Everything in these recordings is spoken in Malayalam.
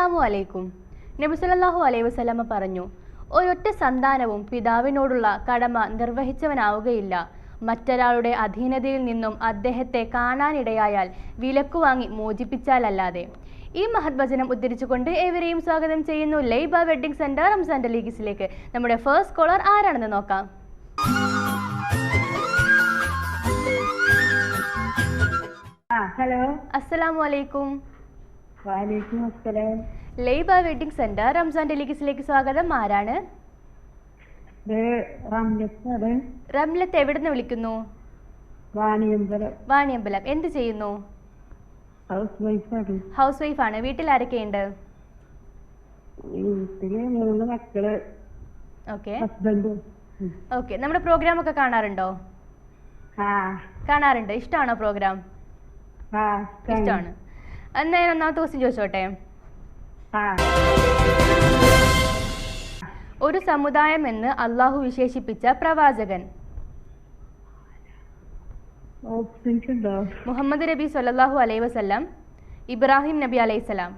അസ്സലാമു അലൈക്കും. നബി സല്ലല്ലാഹു അലൈഹി വസല്ലമ പറഞ്ഞു ഒരൊറ്റ സന്താനവും പിതാവിനോടുള്ള കടമ നിർവഹിച്ചവനാവുകയില്ല. മറ്റൊരാളുടെ അധീനതയിൽ നിന്നും അദ്ദേഹത്തെ കാണാനിടയായാൽ വിലക്കു വാങ്ങി മോചിപ്പിച്ചാലല്ലാതെ. ഈ മഹത്വചനം ഉദ്ധരിച്ചുകൊണ്ട് ഏവരെയും സ്വാഗതം ചെയ്യുന്നു ലൈബ വെഡിങ് സെന്റർ റംസാൻ ലീഗിസിലേക്ക് നമ്മുടെ ഫസ്റ്റ് കോളർ ആരാണെന്ന് നോക്കാം. ഹലോ. അസ്സലാമു അലൈക്കും. വാലേക്കും അസ്സലാം. ലൈബ വെഡിങ് സെന്റർ റംസാൻ ഡെലിഗസിലേക്ക് സ്വാഗതം. ആരാണ്? റംലത്ത് എവിടുന്ന് വിളിക്കുന്നു? വാണിയമ്പലം. വാണിയമ്പലം. എന്ത് ചെയ്യുന്നു? ഹൗസ് വൈഫാണ്. ഹൗസ് വൈഫാണ്. വീട്ടിൽ ആരൊക്കെയുണ്ട്? വീട്ടിൽ മൂന്ന് മക്കൾ. ഓക്കെ. ഹസ്ബൻഡ്. ഓക്കെ. നമ്മുടെ പ്രോഗ്രാം ഒക്കെ കാണാറുണ്ടോ കാണാറുണ്ട്. ഇഷ്ടമാണോ പ്രോഗ്രാം? ഇഷ്ടമാണ് എന്നാ ഞാൻ ഒന്നാമത്തെ ക്വസ്റ്റ്യൻ ചോദിച്ചോട്ടെ? ഒരു സമുദായം എന്ന് അള്ളാഹു വിശേഷിപ്പിച്ച പ്രവാചകൻ? മുഹമ്മദ് നബി സല്ലാഹു അലൈ വസല്ലം ഇബ്രാഹിം നബി അലൈഹി സ്വലാം.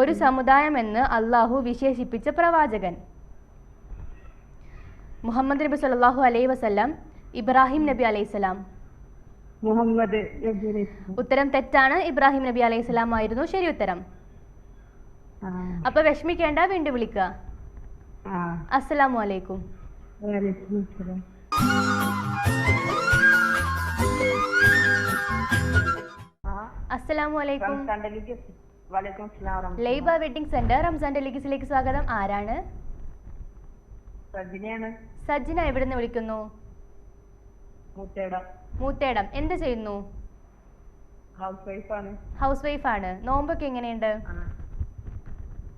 ഒരു സമുദായം എന്ന് അള്ളാഹു വിശേഷിപ്പിച്ച പ്രവാചകൻ? മുഹമ്മദ് നബി സല്ലാഹു അലൈഹി വസല്ലം ഇബ്രാഹിം നബി അലൈഹി സ്വലാം. മുഹമ്മദ് ഉത്തരം തെറ്റാണ്. ഇബ്രാഹിം നബി അലൈഹി സ്വലാം ആയിരുന്നു. ശരി ഉത്തരം. അപ്പൊ വിഷമിക്കേണ്ട വീണ്ടും വിളിക്കുക അസ്സലാമു അലൈക്കും. അസ്സലാമു അലൈക്കും. ലൈബ വെഡിങ് സെന്റർ റംസാൻ ഡെലിഗസിലേക്ക് സ്വാഗതം. ആരാണ്? സജ്ജന എവിടെ എവിടുന്ന് വിളിക്കുന്നു? മുത്തേട. മൂത്തേടം. എന്ത് ചെയ്യുന്നു? ഹൗസ് വൈഫാണ് ഹൗസ് വൈഫാണ് നോമ്പൊക്കെ എങ്ങനെയുണ്ട്?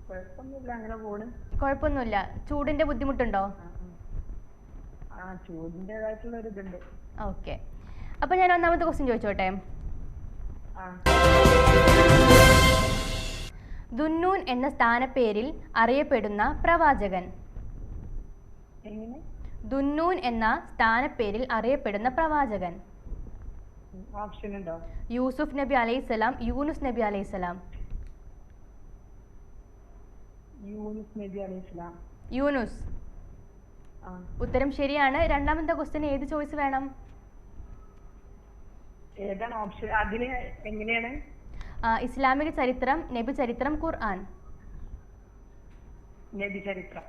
കുഴപ്പമൊന്നുമില്ല. അങ്ങനെ പോണ്. കുഴപ്പമൊന്നുമില്ല. ചൂടിന്റെ ബുദ്ധിമുട്ടുണ്ടോ? ആ ചൂടിന്റെതായിട്ടുള്ള ഒരു ഇതുണ്ട്. ഓക്കെ. അപ്പൊ ഞാൻ ഒന്നാമത്തെ ക്വസ്റ്റ്യൻ ചോദിച്ചോട്ടെ? ദുന്നൂൻ എന്ന സ്ഥാനപ്പേരിൽ അറിയപ്പെടുന്ന പ്രവാചകൻ. എങ്ങനെ? ദുന്നൂൻ എന്ന സ്ഥാനപ്പേരിൽ അറിയപ്പെടുന്ന പ്രവാചകൻ. ഓപ്ഷൻ ഉണ്ടോ യൂസുഫ് നബി അലൈഹിസ്സലാം യൂനുസ് നബി അലൈഹിസ്സലാം യൂനുസ് നബി അലൈഹി സ്വലാം. യൂനുസ്. ഉത്തരം ശരിയാണ്. രണ്ടാമത്തെ ക്വസ്റ്റ്യൻ ഏത് ചോയ്സ് വേണം? ഏതാണ് ഓപ്ഷൻ അതിന് എങ്ങനെയാണ്? ഇസ്ലാമിക ചരിത്രം നബി ചരിത്രം ഖുർആൻ. നബി ചരിത്രം.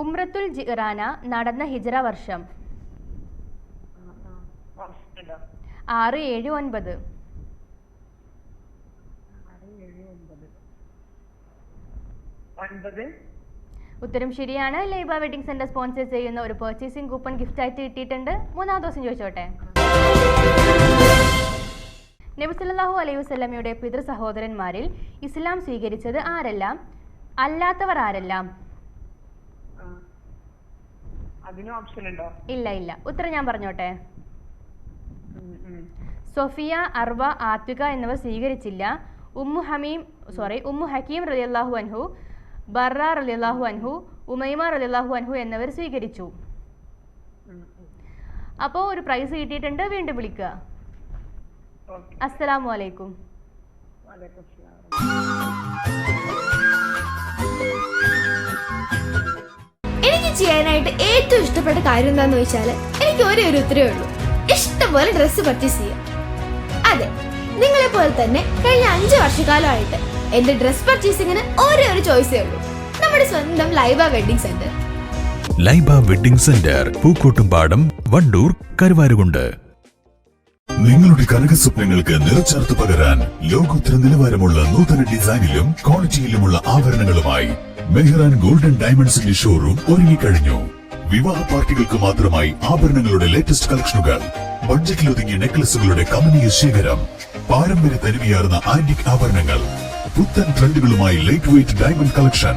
ഉംറത്തുൽ ജിറാന നടന്ന ഹിജറ വർഷം. ആറ് ഏഴ് ഒൻപത്. ഉത്തരം ശരിയാണ്. ലൈബ വെഡിങ് സെന്റർ സ്പോൺസർ ചെയ്യുന്ന ഒരു പർച്ചേസിംഗ് കൂപ്പൺ ഗിഫ്റ്റ് ആയിട്ട് കിട്ടിയിട്ടുണ്ട്. മൂന്നാം ദിവസം ചോദിച്ചോട്ടെ? നബിസല്ലാഹു അലൈഹി വസല്ലമയുടെ പിതൃ സഹോദരന്മാരിൽ ഇസ്ലാം സ്വീകരിച്ചത് ആരെല്ലാം? അല്ലാത്തവർ ആരെല്ലാം? അതിന് ഓപ്ഷൻ ഉണ്ടോ? ഇല്ല ഇല്ല. ഉത്തരം ഞാൻ പറഞ്ഞോട്ടെ. സൊഫിയ അർവ ആത്വിക എന്നിവർ സ്വീകരിച്ചില്ല. Umm Hameem sorry Umm Hakeem റളിയല്ലാഹു അൻഹു ബറ റളിയല്ലാഹു അൻഹു ഉമൈമ റളിയല്ലാഹു അൻഹു എന്നിവർ സ്വീകരിച്ചു. അപ്പോൾ ഒരു പ്രൈസ് കിട്ടിയിട്ടുണ്ട്. വീണ്ടും വിളിക്കുക. അസ്സലാമലൈക്കും വലൈക്കും ചെയ്യാനായിട്ട് ഏറ്റവും ഇഷ്ടപ്പെട്ട കാര്യം എന്താന്ന് വെച്ചാൽ എനിക്ക് ഒരേ ഒരു ഉത്തരവേ ഉള്ളൂ. ഇഷ്ടംപോലെ ഡ്രസ്സ് പർച്ചേസ് ചെയ്യാം. അതെ നിങ്ങളെ പോലെ തന്നെ കഴിഞ്ഞ അഞ്ച് വർഷക്കാലമായിട്ട് എന്റെ ഡ്രസ് പർച്ചേസിങ്ങിന് ഒരേ ഒരു ചോയ്സേ ഉള്ളൂ. നമ്മുടെ സ്വന്തം Laiba wedding centre Laiba wedding centre Pookkottumpadam Wandoor Karuvarakundu. നിങ്ങളുടെ കനക സ്വപ്നങ്ങൾക്ക് നിറച്ചേർത്ത് പകരാൻ ലോകോത്തര നിലവാരമുള്ള നൂതന ഡിസൈനിലും ക്വാളിറ്റിയിലുമുള്ള ആഭരണങ്ങളുമായി മെഹ്റാൻ ഗോൾഡൻ ഡയമണ്ട്സിന്റെ ഷോറൂം ഒരുങ്ങിക്കഴിഞ്ഞു. വിവാഹ പാർട്ടികൾക്ക് മാത്രമായി ആഭരണങ്ങളുടെ ലേറ്റസ്റ്റ് കളക്ഷനുകൾ ബഡ്ജറ്റിൽ ഒതുങ്ങിയ നെക്ലസുകളുടെ കമനീയ ശേഖരം പാരമ്പര്യ തനിമയാർന്ന ആന്റിക് ആഭരണങ്ങൾ പുത്തൻ ട്രെൻഡുകളുമായി light weight diamond collection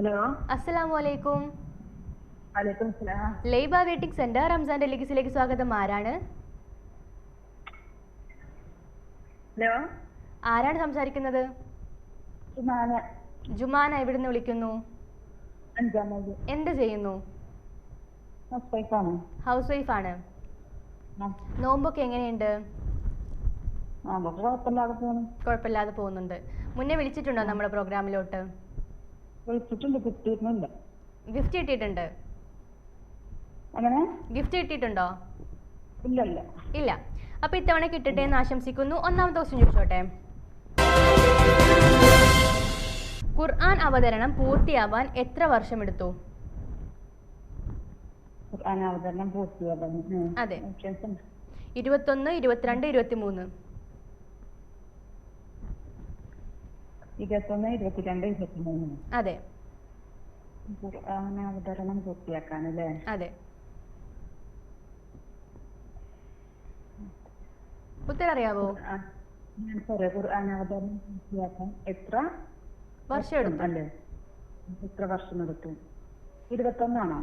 Hello. അസ്സലാമു അലൈക്കും ലൈബ വെയിറ്റിംഗ് സെന്റർ റംസാൻ ഡെലിഗസിലേക്ക് സ്വാഗതം. ആരാണ്? ഹലോ. ആരാണ് സംസാരിക്കുന്നത്? ജുമാന. എവിടുന്ന് വിളിക്കുന്നു? എന്ത് ചെയ്യുന്നു? ഹൗസ് ഹൗസ് ആണ് നോമ്പൊക്കെ എങ്ങനെയുണ്ട്? കുഴപ്പമില്ലാതെ പോകുന്നുണ്ട്. മുന്നേ വിളിച്ചിട്ടുണ്ടോ നമ്മുടെ പ്രോഗ്രാമിലോട്ട്? ഗിഫ്റ്റ് കിട്ടിയിട്ടുണ്ട്? അങ്ങനെ ഗിഫ്റ്റ് കിട്ടിയിട്ടുണ്ടോ? ഇല്ല ഇല്ല. അപ്പൊ ഇത്തവണ കിട്ടട്ടെ എന്ന് ആശംസിക്കുന്നു. ഒന്നാമത്തെ ക്വസ്റ്റ്യൻ ചോദിച്ചോട്ടെ. ഖുർആൻ അവതരണം പൂർത്തിയാവാൻ എത്ര വർഷം എടുത്തു അതെ. ഇരുപത്തൊന്ന് ഇരുപത്തിരണ്ട് ഇരുപത്തിമൂന്ന്. ഇരുപത്തൊന്ന് ഇരുപത്തിരണ്ട് ഇരുപത്തിമൂന്ന്. അതെ. അവതരണം പൂർത്തിയാക്കാനല്ലേ? അതെ. ഉത്തരം അറിയാവോ? ഖുർആനാവതരണം പൂർത്തിയാക്കാൻ എത്ര വർഷം എടുത്തു. അല്ലേ? എത്ര വർഷം എടുത്തു? ഇരുപത്തൊന്നാണോ?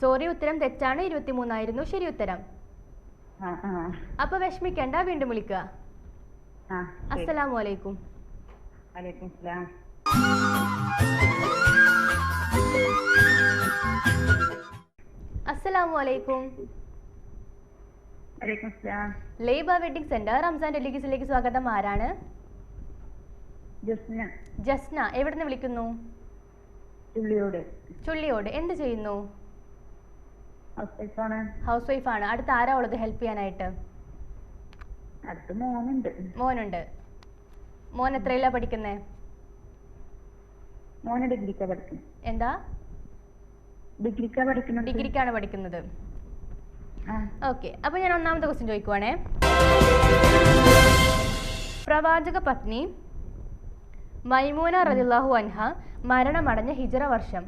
സോറി ഉത്തരം തെറ്റാണ്. ഇരുപത്തിമൂന്നായിരുന്നു. ശരി ഉത്തരം. അപ്പൊ വിഷമിക്കണ്ട. വീണ്ടും വിളിക്കുക. ആ അസ്സലാമു അലൈക്കും. വലൈക്കും സ്ലാം അസ്സലാമു അലൈക്കും വലൈക്കും സ്ലാം ലൈബ വെഡിങ് സെന്റർ റംസാൻ ഡെലിഗസിലേക്ക് സ്വാഗതം. ആരാണ്? ജസ്ന. ജസ്ന എവിടുന്ന് വിളിക്കുന്നു? ചുള്ളിയോട്. എന്ത് ചെയ്യുന്നു? ഹൗസ് വൈഫ് വൈഫാണ് അടുത്ത് ആരാ ഉള്ളത്? ഹെൽപ്പ് ചെയ്യാനായിട്ട്? മോനുണ്ട്. മോൻ എത്രയിലാ പഠിക്കുന്നേ? മോന് ഡിഗ്രിക്കാ പഠിക്കുന്നത് എന്താ? ഡിഗ്രിക്കാ പഠിക്കുന്നത് ഡിഗ്രിക്കാണ് പഠിക്കുന്നത്. ഓക്കെ അപ്പൊ ഞാൻ ഒന്നാമത്തെ ക്വസ്റ്റ്യൻ ചോദിക്കുവാണേ. പ്രവാചക പത്നി മൈമൂന റളിയല്ലാഹു അൻഹ മരണമടഞ്ഞ ഹിജറ വർഷം.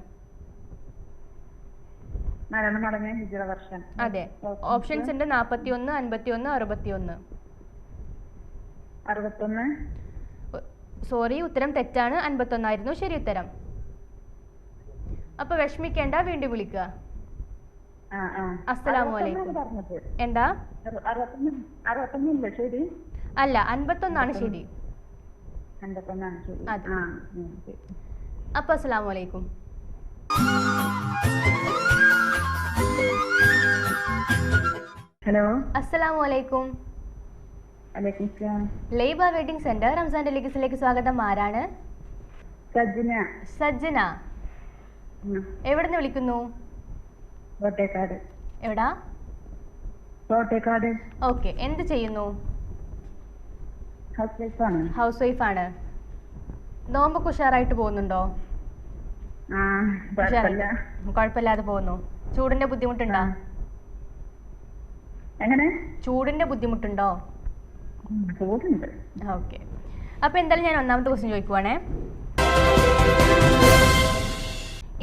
മരണമടഞ്ഞ ഹിജറ വർഷം. അതെ ഓപ്ഷൻസ് ഉണ്ട് നാപ്പത്തി ഒന്ന് അൻപത്തി ഒന്ന് അറുപത്തി ഒന്ന് അറുപത്തൊന്ന്. സോറി ഉത്തരം തെറ്റാണ്. അൻപത്തൊന്നായിരുന്നു. ശരി ഉത്തരം. അപ്പൊ വിഷമിക്കേണ്ട വീണ്ടും വിളിക്കുക. ആ ആ. അസ്സലാമു അലൈക്കും. എന്താ? അല്ല അൻപത്തൊന്നാണ് ശരി. അപ്പൊ അസ്സലാമു അലൈക്കും. ഹലോ? അസ്സലാമു ലൈബ വെഡിങ് സെന്റർ റംസാൻ ഡെലിഗസിലേക്ക് സ്വാഗതം. ആരാണ്? സജ്ജന സജ്ജന എവിടുന്ന് വിളിക്കുന്നു? കോട്ടേക്കാട് എവിടാ? കോട്ടേക്കാട് ഓക്കെ എന്ത് ചെയ്യുന്നു? ഹൗസ് വൈഫ് വൈഫാണ് നോമ്പൊക്കെ ഉഷാറായിട്ട് പോകുന്നുണ്ടോ. കുഴപ്പമില്ലാതെ പോകുന്നു. ചൂടിന്റെ ബുദ്ധിമുട്ടുണ്ടോ? എങ്ങനെ? ചൂടിന്റെ ബുദ്ധിമുട്ടുണ്ടോ? ഓക്കെ. അപ്പോൾ എന്തായാലും ഞാൻ ഒന്നാമത്തെ ക്വസ്റ്റ്യൻ ചോദിക്കുവാണേ.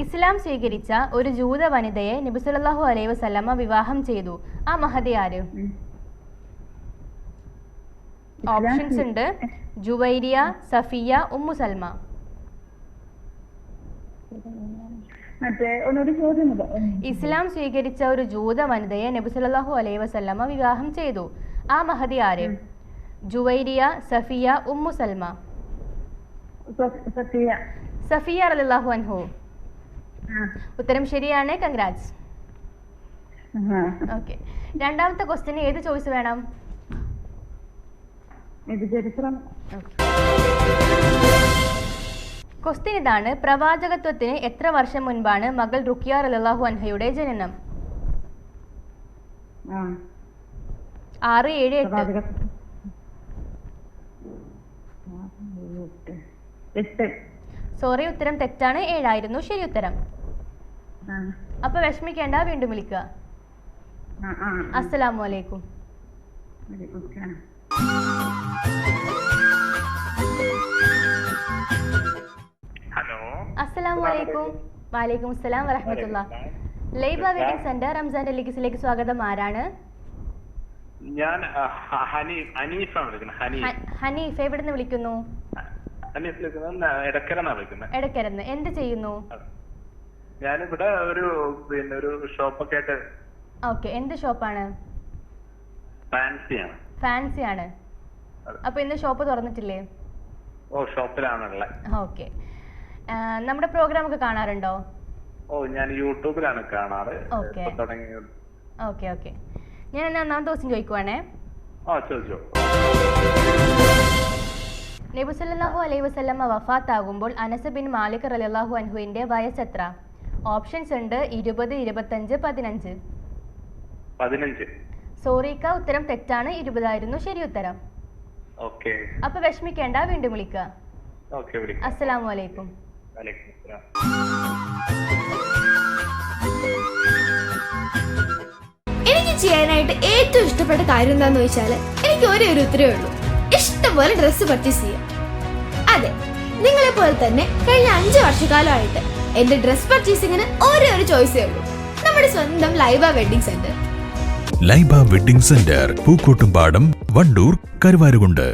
ഇസ്ലാം സ്വീകരിച്ച ഒരു ജൂത വനിതയെ നബി സല്ലല്ലാഹു അലൈഹി വസല്ലമ വിവാഹം ചെയ്തു. ആ മഹതി ആര്? ഓപ്ഷൻസ് ഉണ്ട്. ജുവൈരിയ സഫിയ ഉമ്മു സൽമ. ഇസ്ലാം സ്വീകരിച്ച ഒരു ജൂത വനിതയെ നബി സല്ലല്ലാഹു അലൈഹി വസല്ലമ വിവാഹം ചെയ്തു. ആ മഹതി ആര്. ജുവൈരിയ സഫിയ ഉമ്മു സൽമ. സഫിയ. റളിയല്ലാഹു അൻഹു. ഉത്തരം ശരിയാണ്. കൺഗ്രാറ്റ്സ്. ഓക്കെ രണ്ടാമത്തെ ക്വസ്റ്റ്യൻ ഏത് ചോയ്സ് വേണം? ക്വസ്റ്റ്യൻ ഇതാണ്. പ്രവാചകത്വത്തിന് എത്ര വർഷം മുൻപാണ് മകൾ റുക്കിയ റലാഹു അൻഹയുടെ ജനനം? ആറ് ഏഴ് എട്ട്. എട്ട് സോറി ഉത്തരം തെറ്റാണ്. ഏഴായിരുന്നു. ശരി ഉത്തരം. അപ്പൊ വിഷമിക്കേണ്ട വീണ്ടും വിളിക്കുക. ആ ആ അസ്സലാമു അലൈക്കും വലൈക്കും സ്സലാം. ഹലോ. അസ്സലാമു അലൈക്കും വാലൈക്കും അസ്സലാം വറഹമത്തുള്ള. ലൈബ വെഡിങ് സെന്റർ റംസാൻ ടെലിക്സിലേക്ക് സ്വാഗതം. ആരാണ്? ഞാൻ ഹനീഫ് ഹനീഫ്. എവിടെ നിന്ന് വിളിക്കുന്നു? എടക്കരന്ന് എന്ത് ചെയ്യുന്നു? ഞാനിവിടെ ഒരു പിന്നെ ഒരു ഷോപ്പൊക്കെ ആയിട്ട് ഓക്കെ. എന്ത് ഷോപ്പാണ്? ഫാൻസിയാണ്. ഫാൻസി ആണ് അതെ. അപ്പൊ ഇന്ന് ഷോപ്പ് തുറന്നിട്ടില്ലേ? ഓ ഷോപ്പിലാണുള്ളത് ഓക്കെ. നമ്മുടെ പ്രോഗ്രാം ഒക്കെ കാണാറുണ്ടോ? ഓ ഞാൻ യൂട്യൂബിലാണ് കാണാറ്. ഓക്കെ. ഓക്കെ ഞാൻ എന്നാ ഒന്നാമത്തെ ദിവസം ചോദിക്കുവാണേ. ആ ചോദിച്ചോ. നബുസല്ലാഹു അലൈഹി വസ്ലമ്മ വഫാത്താകുമ്പോൾ അനസ് ബിൻ മാലിക് റലിയല്ലാഹു അൻഹുവിന്റെ വയസ്സ് എത്ര? ഓപ്ഷൻസ് ഉണ്ട് ഇരുപത് ഇരുപത്തഞ്ച് പതിനഞ്ച്. പതിനഞ്ച്. സോറിക്ക ഉത്തരം തെറ്റാണ്. ഇരുപതായിരുന്നു ശരി ഉത്തരം. ഓക്കെ. അപ്പൊ വിഷമിക്കേണ്ട വീണ്ടും വിളിക്കുക ഓക്കെ വിളിക്കാം. അസ്സലാമു അലൈക്കും. എനിക്ക് ചെയ്യാനായിട്ട് ഏറ്റവും ഇഷ്ടപ്പെട്ട കാര്യം എന്താന്ന് വെച്ചാൽ എനിക്ക് ഒരേ ഒരു ഉത്തരവേ ഉള്ളൂ. ഇഷ്ടംപോലെ ഡ്രസ്സ് പർച്ചേസ് ചെയ്യാം. അതെ നിങ്ങളെ പോലെ തന്നെ കഴിഞ്ഞ അഞ്ച് വർഷക്കാലമായിട്ട് എന്റെ ഡ്രസ് പർച്ചേസിങ്ങിന് ഒരേ ഒരു ചോയ്സേ ഉള്ളൂ. നമ്മുടെ സ്വന്തം Laiba wedding centre Laiba wedding centre Pookkottumpadam Wandoor Karuvarakundu.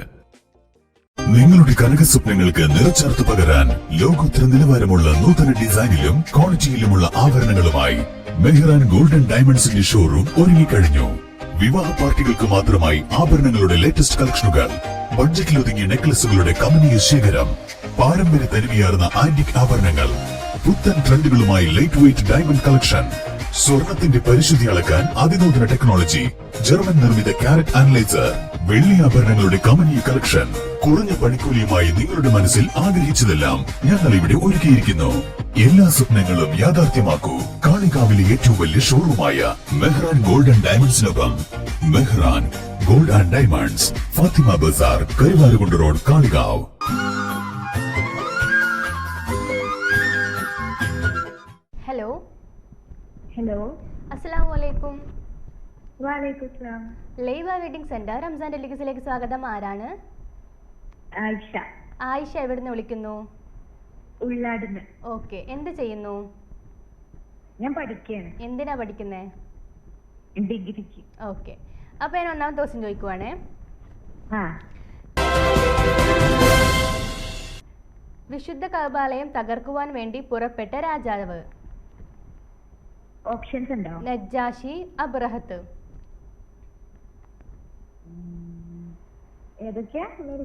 നിങ്ങളുടെ കനക സ്വപ്നങ്ങൾക്ക് നിറച്ചേർത്ത് പകരാൻ ലോകോത്തര നിലവാരമുള്ള നൂതന ഡിസൈനിലും ക്വാളിറ്റിയിലുമുള്ള ആഭരണങ്ങളുമായി മെഹ്റാൻ ഗോൾഡൻ ഡയമണ്ട്സിന്റെ ഷോറൂം ഒരുങ്ങിക്കഴിഞ്ഞു. വിവാഹ പാർട്ടികൾക്ക് മാത്രമായി ആഭരണങ്ങളുടെ ലേറ്റസ്റ്റ് കളക്ഷനുകൾ ബഡ്ജറ്റിൽ ഒതുങ്ങിയ നെക്ലസുകളുടെ കമനീയ ശേഖരം പാരമ്പര്യ തനിമയാർന്ന ആന്റിക് ആഭരണങ്ങൾ പുത്തൻ ട്രെൻഡുകളുമായി ലൈറ്റ് വെയിറ്റ് ഡയമണ്ട് കളക്ഷൻ സ്വർണത്തിന്റെ പരിശുദ്ധി അളക്കാൻ അതിനൂതന ടെക്നോളജി ജർമ്മൻ നിർമ്മിത കാരറ്റ് അനലൈസർ വെള്ളി ആഭരണങ്ങളുടെ കമനീയ കളക്ഷൻ കുറഞ്ഞ പണിക്കൂലിയുമായി നിങ്ങളുടെ മനസ്സിൽ ആഗ്രഹിച്ചതെല്ലാം ഞങ്ങൾ ഇവിടെ ഒരുക്കിയിരിക്കുന്നു. എല്ലാ സ്വപ്നങ്ങളും യാഥാർത്ഥ്യമാക്കൂ. കാളികാവിലെ ഏറ്റവും വലിയ ഷോറൂമായ Mehran golden ഡയമണ്ട്സിനൊപ്പം. Mehran gold and diamonds Fathima Bazar Karuvarakundu road Kalikavu hello hello അസ്സലാമു അലൈക്കും വാലേക്കും അസ്സലാം ലൈവ വെഡിങ് സെന്റർ റംസാൻ ടെലിക്സിലേക്ക് സ്വാഗതം. ആരാണ്? ആയിഷ. ആയിഷ എവിടെ നിന്ന് വിളിക്കുന്നു? ഉള്ളാടുന്ന്. ഓക്കെ എന്ത് ചെയ്യുന്നു? ഞാൻ പഠിക്കുകയാണ് എന്തിനാ പഠിക്കുന്നേ? ഡിഗ്രിക്ക്. ഓക്കെ അപ്പൊ ഞാൻ ഒന്നാമത്തെ ദിവസം ചോദിക്കുവാണേ. വിശുദ്ധ കബാലയം തകർക്കുവാൻ വേണ്ടി പുറപ്പെട്ട രാജാവ്. ഓപ്ഷൻസ് ഉണ്ടോ? നജ്ജാഷി അബ്രഹത്ത്.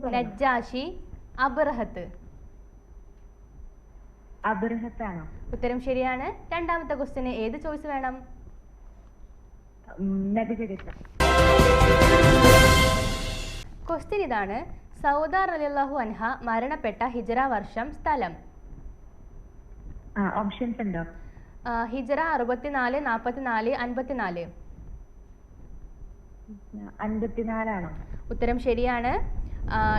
നജ്ജാഷി അബ്രഹത്ത്. അബർഹത്താണോ ഉത്തരം ശരിയാണ്. രണ്ടാമത്തെ ക്വസ്റ്റിന് ഏത് ചോയ്സ് വേണം? നബിചരിത്രം ക്വസ്റ്റ്യൻ ഇതാണ്. സൗദ റലിയല്ലാഹു അൻഹ മരണപ്പെട്ട ഹിജറ വർഷം സ്ഥലം. ഓപ്ഷൻസ് ഉണ്ടോ? ഹിജറ അറുപത്തിനാല് നാൽപ്പത്തിനാല് അൻപത്തിനാല്. അൻപത്തിനാലാണോ? ഉത്തരം ശരിയാണ്.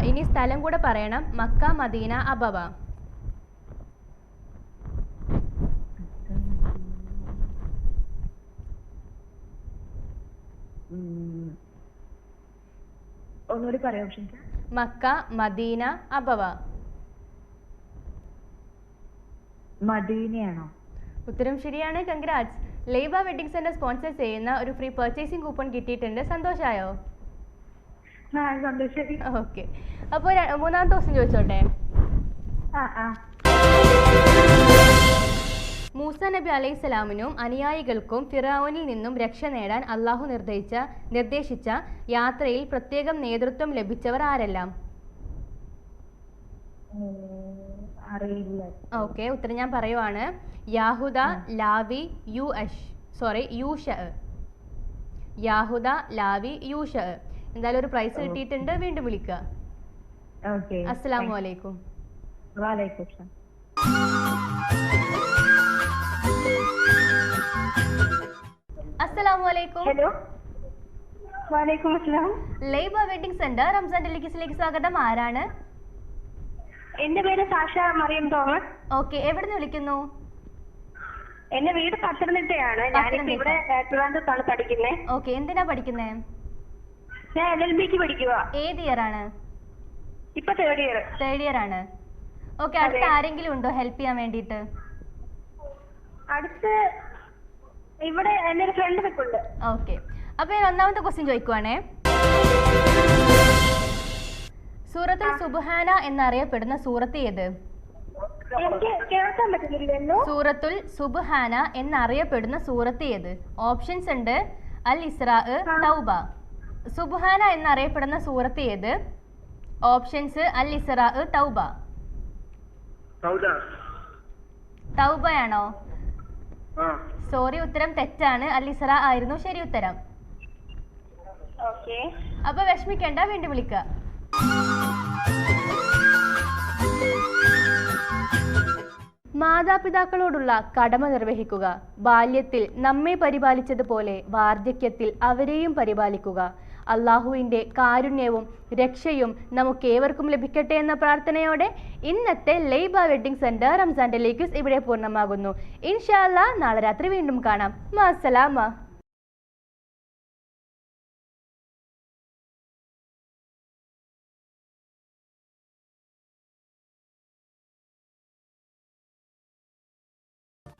ഇനി സ്ഥലം കൂടെ പറയണം. Mecca Medina Abha. ഒന്നുകൂടി പറയാം ഓപ്ഷൻസ് മക്ക മദീന അബവ. മദീനയാണോ? ഉത്തരം ശരിയാണ് congrats Laiba wedding centre sponsor ചെയ്യുന്ന ഒരു ഫ്രീ പർച്ചേസിംഗ് കൂപ്പൺ കിട്ടിയിട്ടുണ്ട്. സന്തോഷമായോ ഓക്കെ. അപ്പോൾ മൂന്നാമത്തെ ദിവസം ചോദിച്ചോട്ടെ? ആ ആ. മൂസ നബി അലൈഹിസ്സലാമിനും അനുയായികൾക്കും ഫിറാവുനിൽ നിന്നും രക്ഷ നേടാൻ അള്ളാഹു നിർദ്ദേശിച്ച നിർദ്ദേശിച്ച യാത്രയിൽ പ്രത്യേകം നേതൃത്വം ലഭിച്ചവർ ആരെല്ലാം? ഓക്കെ ഉത്തരം ഞാൻ പറയുവാണ്. യാഹുദ ലാവി യു അഷ് സോറി യൂഷ. യാഹുദ ലാവി യൂഷ. എന്തായാലും ഒരു പ്രൈസ് കിട്ടിയിട്ടുണ്ട്. വീണ്ടും വിളിക്കുക. അസ്സലാമു അലൈക്കും. വാലേക്കും ഹലോ. വാലേക്കും അസ്സലാം. ലൈബ വെഡിങ് സെന്റർ റംസാൻ ഡെലിഗസിലേക്ക് സ്വാഗതം. ആരാണ്? എന്റെ പേര് സാഷ മറിയം തോമസ്. ഓക്കെ എവിടുന്ന് വിളിക്കുന്നു? എന്റെ വീട് പത്തനംതിട്ടയാണ്. ഞാനിപ്പോ ഇവിടെ ട്രിവാൻഡ്രത്താണ് പഠിക്കുന്നത് ഓക്കെ എന്തിനാ പഠിക്കുന്നേ? ഞാൻ എൽ എൽ ബിക്ക് പഠിക്കുക ഏത് ഇയർ ആണ്? ഇപ്പൊ തേർഡ് ഇയർ തേർഡ് ഇയർ ആണ്. ഓക്കെ അടുത്ത ആരെങ്കിലും ഉണ്ടോ ഹെൽപ്പ് ചെയ്യാൻ വേണ്ടിയിട്ട്? അടുത്ത് ഇവിടെ എന്റെ ഒരു ഫ്രണ്ട് നിൽക്കുന്നുണ്ട് ഓക്കെ അപ്പൊ ഞാൻ ഒന്നാമത്തെ ക്വസ്റ്റ്യൻ ചോദിക്കുവാണേ. സൂറത്തുൽ സുബ്ഹാന എന്നറിയപ്പെടുന്ന സൂറത്ത് ഏത്? എനിക്ക് കേൾക്കാൻ പറ്റുന്നില്ലല്ലോ സൂറത്തുൽ സുബ്ഹാന എന്നറിയപ്പെടുന്ന സൂറത്ത് ഏത്? ഓപ്ഷൻസ് ഉണ്ട്. അൽ ഇസ്രാ തൗബ. സുബ്ഹാന എന്നറിയപ്പെടുന്ന സൂറത്ത് ഏത്? ഓപ്ഷൻസ് അൽ ഇസ്രാ തൗബ. തൗബയാണോ? ആ. സോറി ഉത്തരം തെറ്റാണ്. അൽ ഇസ്ര ആയിരുന്നു ശരി ഉത്തരം. ഓക്കെ. അപ്പൊ വിഷമിക്കണ്ട വീണ്ടും വിളിക്കുക മാതാപിതാക്കളോടുള്ള കടമ നിർവഹിക്കുക. ബാല്യത്തിൽ നമ്മെ പരിപാലിച്ചതുപോലെ വാർദ്ധക്യത്തിൽ അവരെയും പരിപാലിക്കുക. അള്ളാഹുവിന്റെ കാരുണ്യവും രക്ഷയും നമുക്കേവർക്കും ലഭിക്കട്ടെ എന്ന പ്രാർത്ഥനയോടെ ഇന്നത്തെ ലൈബ വെഡിങ് സെന്റർ റംസാന്റെ ലേക്യൂസ് ഇവിടെ പൂർണമാകുന്നു. ഇൻഷാല്ല നാളെ രാത്രി വീണ്ടും കാണാം. മാസലാമ